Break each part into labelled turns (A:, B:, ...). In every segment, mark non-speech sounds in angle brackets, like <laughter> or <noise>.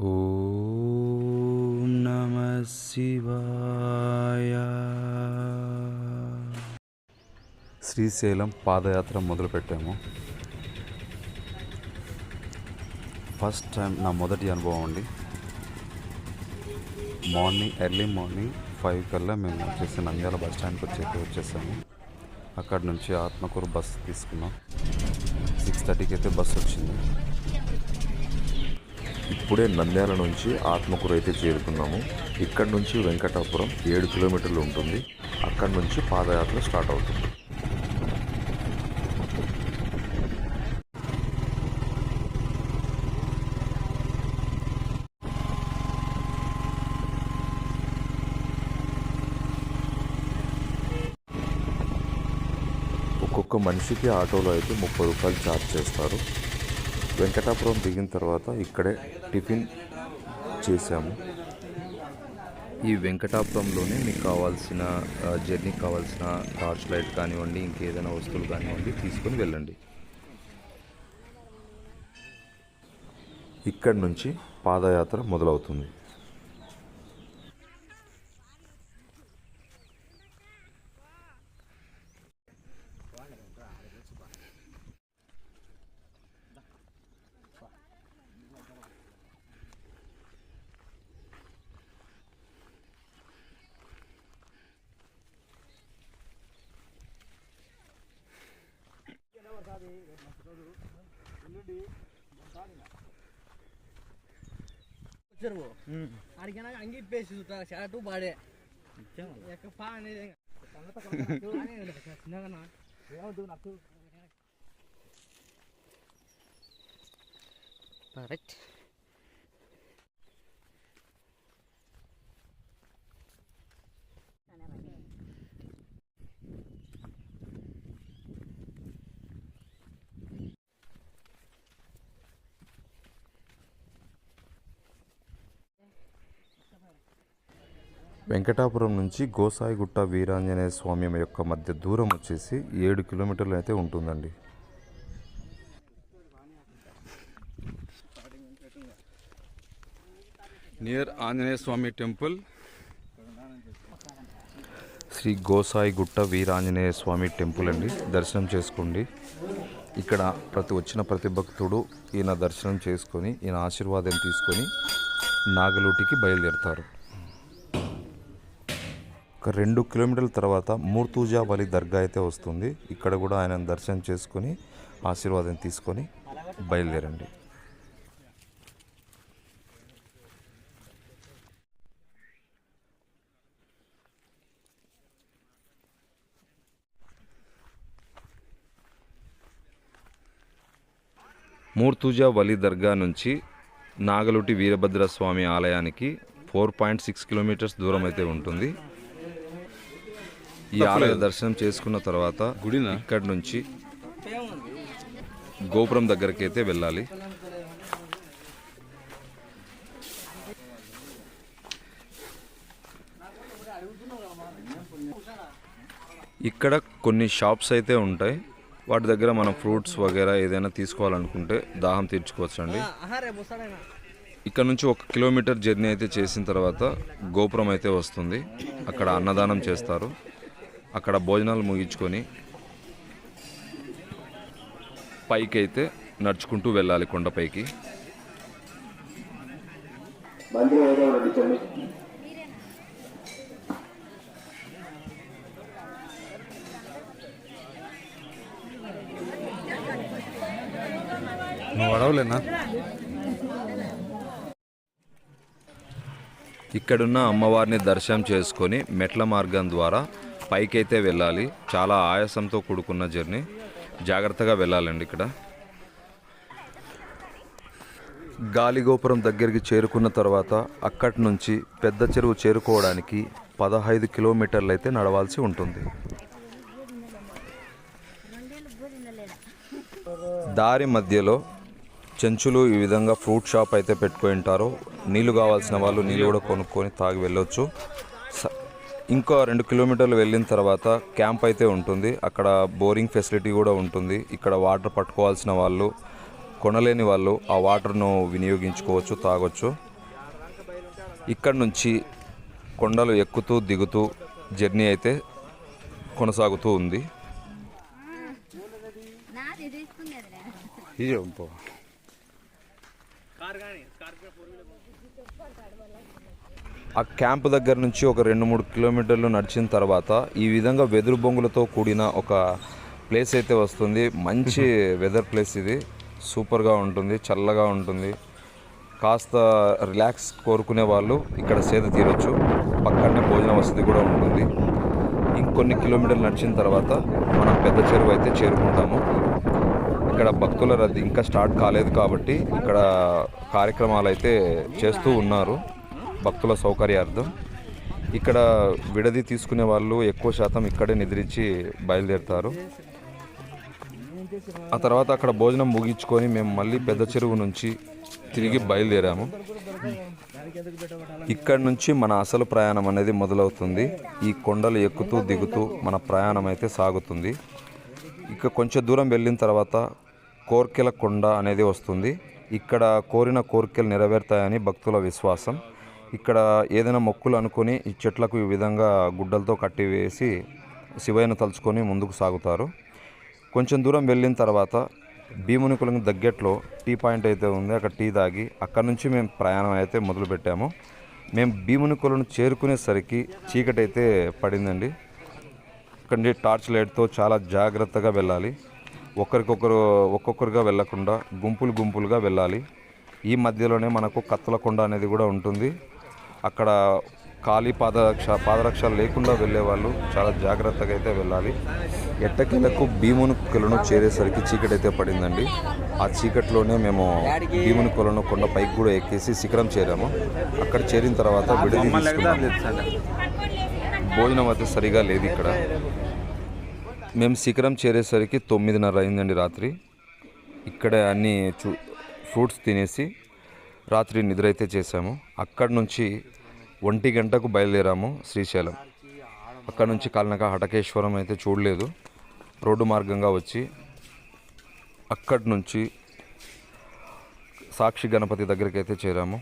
A: ఓం నమ శివాయ. శ్రీశైలం పాదయాత్ర మొదలుపెట్టాము. ఫస్ట్ టైం నా మొదటి అనుభవం అండి. మార్నింగ్ ఎర్లీ మార్నింగ్ ఫైవ్ కల్లా మేము వచ్చేసి నంద్యాల బస్ స్టాండ్కి వచ్చేసి వచ్చేసాము. అక్కడ నుంచి ఆత్మకూరు బస్సు తీసుకున్నాం. సిక్స్ థర్టీకి అయితే బస్సు వచ్చింది.
B: ఇప్పుడే నంద్యాల నుంచి ఆత్మకూరు అయితే చేరుకున్నాము. ఇక్కడ నుంచి వెంకటాపురం ఏడు కిలోమీటర్లు ఉంటుంది. అక్కడ నుంచి పాదయాత్ర స్టార్ట్ అవుతుంది. ఒక్కొక్క మనిషికి ఆటోలో అయితే ముప్పై రూపాయలు ఛార్జ్ చేస్తారు. వెంకటాపురం దిగిన తర్వాత ఇక్కడే టిఫిన్ చేశాము.
C: ఈ వెంకటాపురంలోనే మీకు కావాల్సిన జర్నీకి కావాల్సిన టార్చ్ లైట్ కానివ్వండి ఇంకేదైనా వస్తువులు కానివ్వండి తీసుకొని వెళ్ళండి.
B: ఇక్కడి నుంచి పాదయాత్ర మొదలవుతుంది.
D: వచ్చారు. అడిగినా అంగి ఇప్పేసి షర్టు పాడే ఎక్క పా అనేది చిన్నగా నాకు? రైట్
B: వెంకటాపురం నుంచి గోసాయిగుట్ట వీరాంజనేయ స్వామి యొక్క మధ్య దూరం వచ్చేసి ఏడు కిలోమీటర్లు అయితే ఉంటుందండి.
A: Near Anjaneya Swamy temple.
B: Sri Gosaigutta Veeranjaneya Swamy temple అండి. దర్శనం చేసుకోండి. ఇక్కడ ప్రతి వచ్చిన ప్రతి భక్తుడు ఈయన దర్శనం చేసుకొని ఈయన ఆశీర్వాదం తీసుకొని నాగలూటికి బయలుదేరుతారు. ఒక రెండు కిలోమీటర్ల తర్వాత మూర్తూజా వలి దర్గా అయితే వస్తుంది. ఇక్కడ కూడా ఆయన దర్శనం చేసుకొని ఆశీర్వాదం తీసుకొని బయలుదేరండి.
C: మూర్తుజా వలి దర్గా నుంచి నాగలుటి వీరభద్ర స్వామి ఆలయానికి ఫోర్ పాయింట్ సిక్స్ కిలోమీటర్స్ దూరం అయితే ఉంటుంది. ఈ ఆలయ దర్శనం చేసుకున్న తర్వాత
A: గుడినా?
C: ఇక్కడి నుంచి గోపురం దగ్గరికి అయితే వెళ్ళాలి. ఇక్కడ కొన్ని షాప్స్ అయితే ఉంటాయి. వాటి దగ్గర మనం ఫ్రూట్స్ వగేరా ఏదైనా తీసుకోవాలనుకుంటే దాహం తీర్చుకోవచ్చు అండి ఇక్కడ నుంచి ఒక కిలోమీటర్ జర్నీ అయితే చేసిన తర్వాత గోపురం అయితే వస్తుంది. అక్కడ అన్నదానం చేస్తారు. అక్కడ భోజనాలు ముగించుకొని పైకి అయితే నడుచుకుంటూ వెళ్ళాలి కొండపైకి.
A: నువ్వు అడవలేనా?
C: ఇక్కడున్న అమ్మవారిని దర్శనం చేసుకొని మెట్ల మార్గం ద్వారా పైకైతే వెళ్ళాలి. చాలా ఆయాసంతో కూడుకున్న జర్నీ. జాగ్రత్తగా వెళ్ళాలండి ఇక్కడ.
B: గాలిగోపురం దగ్గరికి చేరుకున్న తర్వాత అక్కడి నుంచి పెద్ద చెరువు చేరుకోవడానికి పదహైదు కిలోమీటర్లు అయితే నడవాల్సి ఉంటుంది. దారి మధ్యలో చెంచులు ఈ విధంగా ఫ్రూట్ షాప్ అయితే పెట్టుకుని ఉంటారు. నీళ్ళు కావాల్సిన వాళ్ళు నీళ్ళు కూడా కొనుక్కొని తాగి వెళ్ళొచ్చు. స- ఇంకో రెండు కిలోమీటర్లు వెళ్ళిన తర్వాత క్యాంప్ అయితే ఉంటుంది. అక్కడ బోరింగ్ ఫెసిలిటీ కూడా ఉంటుంది. ఇక్కడ వాటర్ పట్టుకోవాల్సిన వాళ్ళు కొనలేని వాళ్ళు ఆ వాటర్ను వినియోగించుకోవచ్చు తాగొచ్చు. ఇక్కడ నుంచి కొండలు ఎక్కుతూ దిగుతూ జర్నీ అయితే కొనసాగుతూ ఉంది.
A: ఇది పో
B: ఆ క్యాంప్ దగ్గర నుంచి ఒక రెండు మూడు కిలోమీటర్లు నడిచిన తర్వాత ఈ విధంగా వెదురు బొంగులతో కూడిన ఒక ప్లేస్ అయితే వస్తుంది. మంచి <laughs> వెదర్ ప్లేస్ ఇది. సూపర్గా ఉంటుంది చల్లగా ఉంటుంది. కాస్త రిలాక్స్ కోరుకునే వాళ్ళు ఇక్కడ సేద తీరొచ్చు. పక్కనే భోజన వసతి కూడా ఉంటుంది. ఇంకొన్ని కిలోమీటర్లు నడిచిన తర్వాత మనం పెద్ద చెరువు అయితే చేరుకుంటాము. ఇక్కడ భక్తుల రద్దీ ఇంకా స్టార్ట్ కాలేదు కాబట్టి ఇక్కడ కార్యక్రమాలు అయితే చేస్తూ ఉన్నారు. భక్తుల సౌకర్యార్థం. ఇక్కడ విడది తీసుకునే వాళ్ళు ఎక్కువ శాతం ఇక్కడే నిద్రించి బయలుదేరుతారు. ఆ తర్వాత అక్కడ భోజనం ముగించుకొని మేము మళ్ళీ పెద్ద చెరువు నుంచి తిరిగి బయలుదేరాము. ఇక్కడ నుంచి మన అసలు ప్రయాణం అనేది మొదలవుతుంది. ఈ కొండలు ఎక్కుతూ దిగుతూ మన ప్రయాణం అయితే సాగుతుంది. ఇక కొంచెం దూరం వెళ్ళిన తర్వాత కోర్కెల కొండ అనేది వస్తుంది. ఇక్కడ కోరిన కోరికలు నెరవేరుతాయని భక్తుల విశ్వాసం. ఇక్కడ ఏదైనా మొక్కులు అనుకొని ఈ చెట్లకు ఈ విధంగా గుడ్డలతో కట్టివేసి శివయ్యను తలుచుకొని ముందుకు సాగుతారు. కొంచెం దూరం వెళ్ళిన తర్వాత భీముని కులం దగ్గట్లో టీ పాయింట్ అయితే ఉంది అక్కడ టీ తాగి అక్కడ నుంచి మేము ప్రయాణం అయితే మొదలుపెట్టాము. మేము భీముని కులను చేరుకునేసరికి చీకటి అయితే పడిందండి. ఇక్కడ టార్చ్ లైట్తో చాలా జాగ్రత్తగా వెళ్ళాలి. ఒకరికొకరు ఒక్కొక్కరుగా వెళ్ళకుండా గుంపులు గుంపులుగా వెళ్ళాలి. ఈ మధ్యలోనే మనకు కత్తుల కొండ అనేది కూడా ఉంటుంది. అక్కడ ఖాళీ పాదరక్ష పాదరక్ష లేకుండా వెళ్ళే వాళ్ళు చాలా జాగ్రత్తగా అయితే వెళ్ళాలి. ఎట్టకేలకు భీముని కొలను చేరేసరికి చీకటి అయితే పడిందండి. ఆ చీకటిలోనే మేము భీముని కొలను కొండ పైకి కూడా ఎక్కేసి శిఖరం చేరాము. అక్కడ చేరిన తర్వాత విడిది భోజనం అయితే సరిగా లేదు ఇక్కడ. మేము శిఖరం చేరేసరికి తొమ్మిదిన్నర అయిందండి రాత్రి. ఇక్కడే అన్ని చూ ఫ్రూట్స్ తినేసి రాత్రి నిద్ర అయితే చేసాము అక్కడ నుంచి ఒంటి గంటకు బయలుదేరాము శ్రీశైలం. అక్కడ నుంచి కాలినక హటకేశ్వరం అయితే చూడలేదు. రోడ్డు మార్గంగా వచ్చి అక్కడి నుంచి సాక్షి గణపతి దగ్గరికి అయితే చేరాము.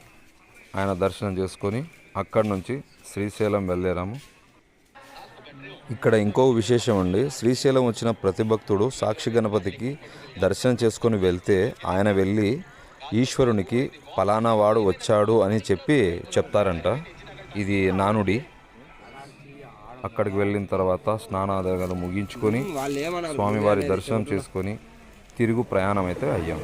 B: ఆయన దర్శనం చేసుకొని అక్కడి నుంచి శ్రీశైలం వెళ్ళేరాము. ఇక్కడ ఇంకో విశేషం అండి శ్రీశైలం వచ్చిన ప్రతి భక్తుడు సాక్షి గణపతికి దర్శనం చేసుకొని వెళ్తే ఆయన వెళ్ళి ఈశ్వరునికి పలానా వాడు వచ్చాడు అని చెప్పి చెప్తారంట. ఇది నానుడి. అక్కడికి వెళ్ళిన తర్వాత స్నానాదాలు ముగించుకొని స్వామివారి దర్శనం చేసుకొని తిరుగు ప్రయాణం అయితే అయ్యాం.